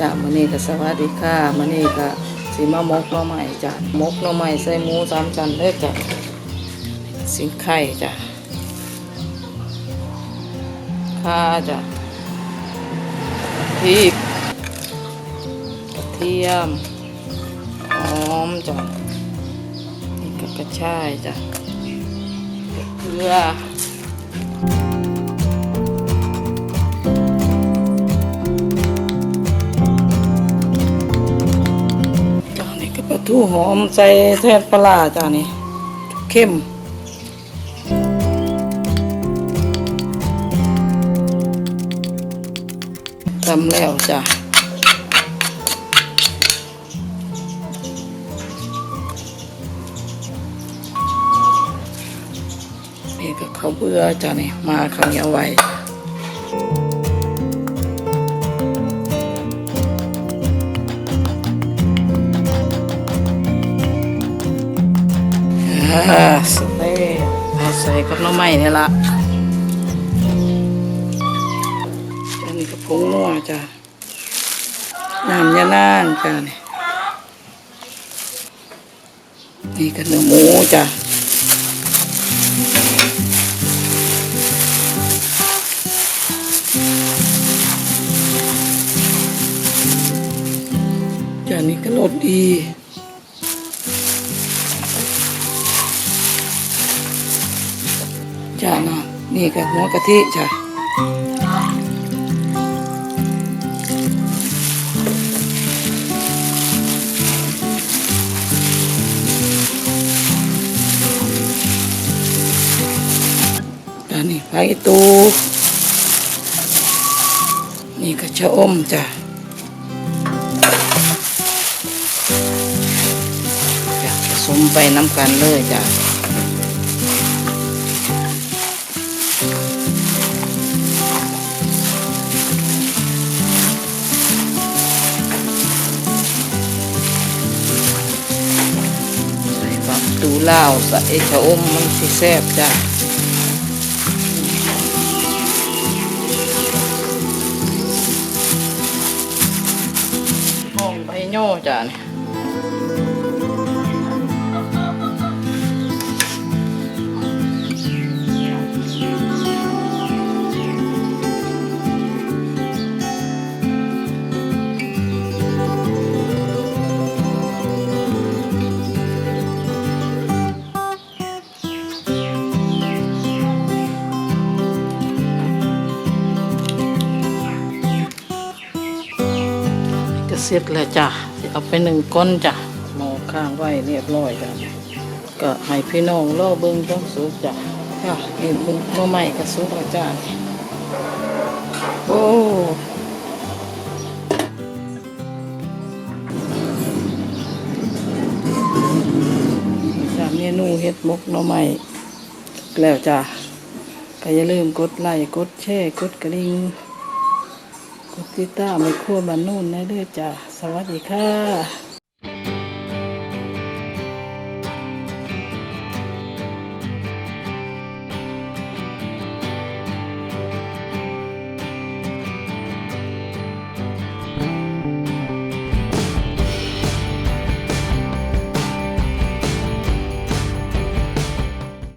จ้ะมื้อนี้ก็สวัสดีค่ะมื้อนี้ก็สิมามกหน่อไม้จ้ะมกหน่อไม้ใส่หมูสามชั้นเด้อจ้ะสิงไข่จ้ะข่าจ้ะพริกกระเทียมหอมจ้ะนี่ก็กระชายจ้ะเกลือ ทูหอมใส่แทนปลาร้าจ้านี่เข้มทำแล้วจ้ะนี่ก็เขาเบื่อจ้านี่มาข้าเนียไว้ สเต้เอาใส่กับน้ำไม้นี่ละอันนี้ก็ผงนัวจ้ะน้ำยานางจ้ะนี่นี่ก็เนื้อหมูจ้ะจ้ะนี่ก็รสดี จ้าเนาะนี่ก็หัวกะทิจ้ะจ้านี่ไผ่ตูนี่ก็ชะอมจ้ะจ้ะผสมไปน้ำกันเลยจ้ะ ตูลาวใส่ชะอมมันสิแซ่บจ้ะหอมใบโย่จ้ะเนี่ย เสร็จแล้วจ้ะสิเอาไปหนึ่งก้นจ้ะหมอข้างไว้เรียบร้อยจ้ะก็ให้พี่น้องรอเบิ่งต้องสุกจ้ะจ้ะนี่เบิ่งหน่อไม้ก็สุกแล้วจ้ะโอ้จ้ะเมนูเฮ็ดมกหน่อไม้แล้วจ้ะก็อย่าลืมกดไลค์กดแชร์กดกระดิ่ง กดติดตาไม่คั่วมานนู่นนะเด้อจ้ะสวัสดีค่ะ